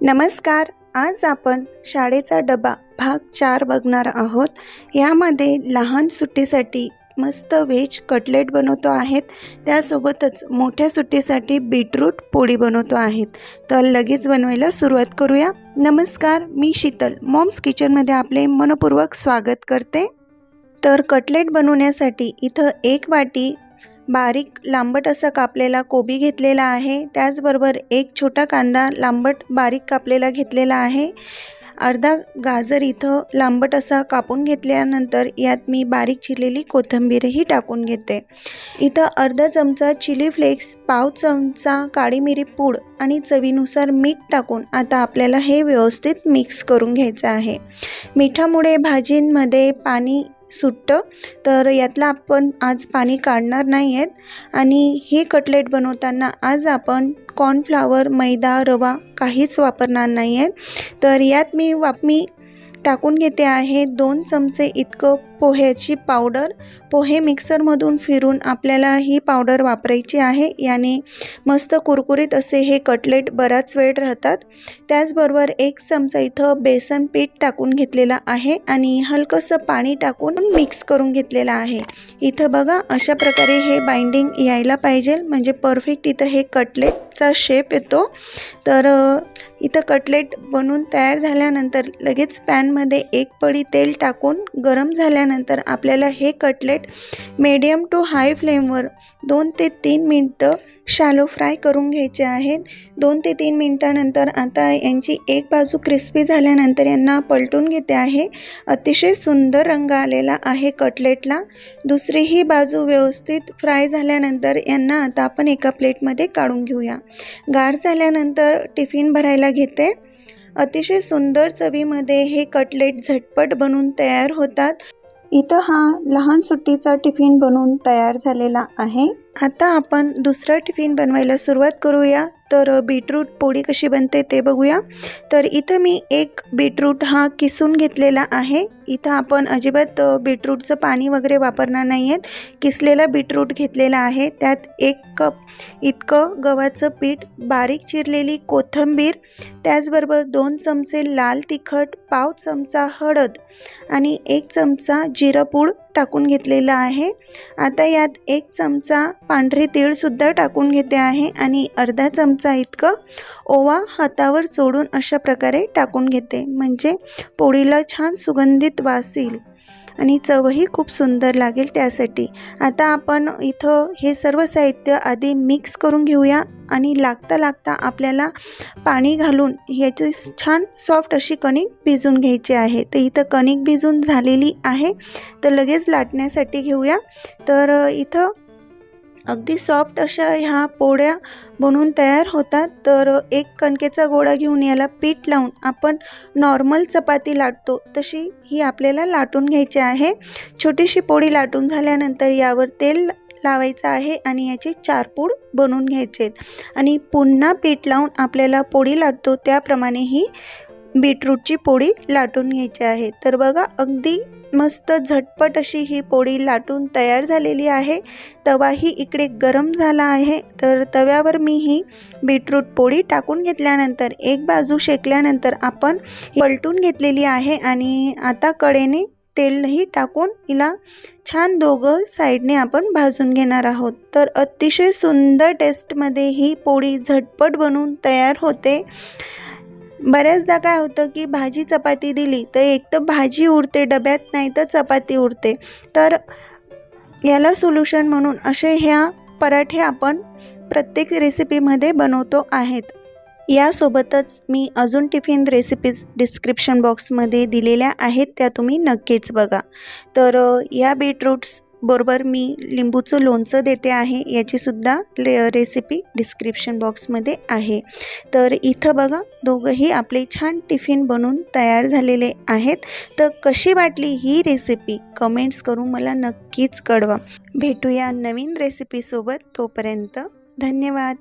नमस्कार आज आपण शाळेचा डबा भाग चार बघणार आहोत. यामध्ये लहान सुट्टीसाठी मस्त व्हेज कटलेट बनवतो आहेत. त्यासोबतच मोठ्या सुट्टीसाठी बीटरूट पोळी बनवतो आहेत. तर लगेच बनवायला सुरुवात करूया. नमस्कार मी शीतल. मॉम्स किचनमध्ये आपले मनपूर्वक स्वागत करते. तर कटलेट बनवण्यासाठी इथं एक वाटी बारीक लांबट असा कापलेला कोबी घेतलेला आहे. त्याचबरोबर एक छोटा कांदा लांबट बारीक कापलेला घेतलेला आहे. अर्धा गाजर इथं लांबट असा कापून घेतल्यानंतर यात मी बारीक चिरलेली कोथिंबीरही टाकून घेते. इथं अर्धा चमचा चिली फ्लेक्स पाव चमचा काळी मिरी पूड आणि चवीनुसार मीठ टाकून आता आपल्याला हे व्यवस्थित मिक्स करून घ्यायचं आहे. मिठामुळे भाजींमध्ये पाणी सुटतं तर यातलं आपण आज पाणी काढणार नाही आहेत आणि हे कटलेट बनवताना आज आपण कॉर्नफ्लावर मैदा रवा काहीच वापरणार नाही आहेत तर यात मी वाप मी टाकून घेते आहे. दोन चमचे इतकं पोह्याची पावडर पोहे मिक्सरमधून फिरून आपल्याला ही पावडर वापरायची आहे. याने मस्त कुरकुरीत असे हे कटलेट बराच वेळ राहतात. त्याचबरोबर एक चमचा इथं बेसन पीठ टाकून घेतलेला आहे आणि हलकंसं पाणी टाकून मिक्स करून घेतलेलं आहे. इथं बघा अशा प्रकारे हे बाइंडिंग यायला पाहिजे. म्हणजे परफेक्ट इथं हे कटलेटचा शेप येतो. तर इथं कटलेट बनवून तयार झाल्यानंतर लगेच पॅनमध्ये एक पडी तेल टाकून गरम झाल्यानंतर आपल्याला हे कटलेट मीडियम टू हाय फ्लेमवर दोन ते तीन मिनटं शॅलो फ्राय करून घ्यायचे आहेत. दोन ते तीन मिनटानंतर आता यांची एक बाजू क्रिस्पी झाल्यानंतर यांना पलटून घेते आहे. अतिशय सुंदर रंग आलेला आहे कटलेटला. दुसरीही बाजू व्यवस्थित फ्राय झाल्यानंतर यांना आता आपण एका प्लेटमध्ये काढून घेऊया. गार झाल्यानंतर टिफिन भरायला घेते. अतिशय सुंदर चवीमध्ये हे कटलेट झटपट बनवून तयार होतात. इथं हा लहान सुट्टीचा टिफिन बनवून तयार झालेला आहे. आता आपण दुसरा टिफिन बनवायला सुरुवात करूया. तर बीटरूट पोळी कशी बनते ते बघूया. तर इथं मी एक बीटरूट हा किसून घेतलेला आहे. इथं आपण अजिबात बीटरूटचं पाणी वगैरे वापरणार नाही आहेत किसलेला बीटरूट घेतलेला आहे. त्यात एक कप इतकं गव्हाचं पीठ बारीक चिरलेली कोथिंबीर त्याचबरोबर दोन चमचे लाल तिखट पाव चमचा हळद आणि एक चमचा जिरपूड टाकून घेतलेलं आहे. आता यात एक चमचा पांढरे तीळसुद्धा टाकून घेते आहे आणि अर्धा चमचा इतकं ओवा हातावर चोडून अशा प्रकारे टाकून घेते. म्हणजे पोळीला छान सुगंधित वास येईल. आणि चवही खूप सुंदर लागेल त्यासाठी. आता आपण इथं हे सर्व साहित्य आधी मिक्स करून घेऊया आणि लागता लागता आपल्याला पाणी घालून ह्याची छान सॉफ्ट अशी कणिक भिजून घ्यायची आहे. तर इथं कणिक भिजून झालेली आहे. तर लगेच लाटण्यासाठी घेऊया. तर इथं अगदी सॉफ्ट अशा ह्या पोळ्या बनवून तयार होतात. तर एक कणकेचा गोळा घेऊन याला पीठ लावून आपण नॉर्मल चपाती लाटतो. तशी ही आपल्याला लाटून घ्यायची आहे. छोटीशी पोळी लाटून झाल्यानंतर यावर तेल लावायचं आहे आणि याचे चार पूड बनवून घ्यायचे आहेत. आणि पुन्हा पीठ लावून आपल्याला पोळी लाटतो. त्याप्रमाणे ही बीटरूटची पोळी लाटून घ्यायची आहे. तर बघा अगदी मस्त झटपट अशी ही पोळी लाटून तयार झालेली आहे. तवाही इकडे गरम झाला आहे. तर तव्यावर मी ही बीटरूट पोळी टाकून घेतल्यानंतर एक बाजू शेकल्यानंतर आपण पलटून घेतलेली आहे आणि आता कडेने तेलही टाकून हिला छान दोघं साईडने आपण भाजून घेणार आहोत. तर अतिशय सुंदर टेस्टमध्ये ही पोळी झटपट बनवून तयार होते. बऱ्याचदा काय होतं की भाजी चपाती दिली तर एक तर भाजी उरते डब्यात नाही तर चपाती उरते तर याला सोल्युशन म्हणून असे ह्या पराठे आपण प्रत्येक रेसिपीमध्ये बनवतो आहेत. यासोबतच मी अजून टिफिन रेसिपीज डिस्क्रिप्शन बॉक्समध्ये दिलेल्या आहेत त्या तुम्ही नक्कीच बघा. तर या बीटरूट्स बरोबर मी लिंबूचं लोणचं देते आहे याचीसुद्धा ले रेसिपी डिस्क्रिप्शन बॉक्समध्ये आहे. तर इथं बघा दोघंही आपले छान टिफिन बनवून तयार झालेले आहेत. तर कशी वाटली ही रेसिपी कमेंट्स करून मला नक्कीच कळवा. भेटूया नवीन रेसिपीसोबत तोपर्यंत धन्यवाद.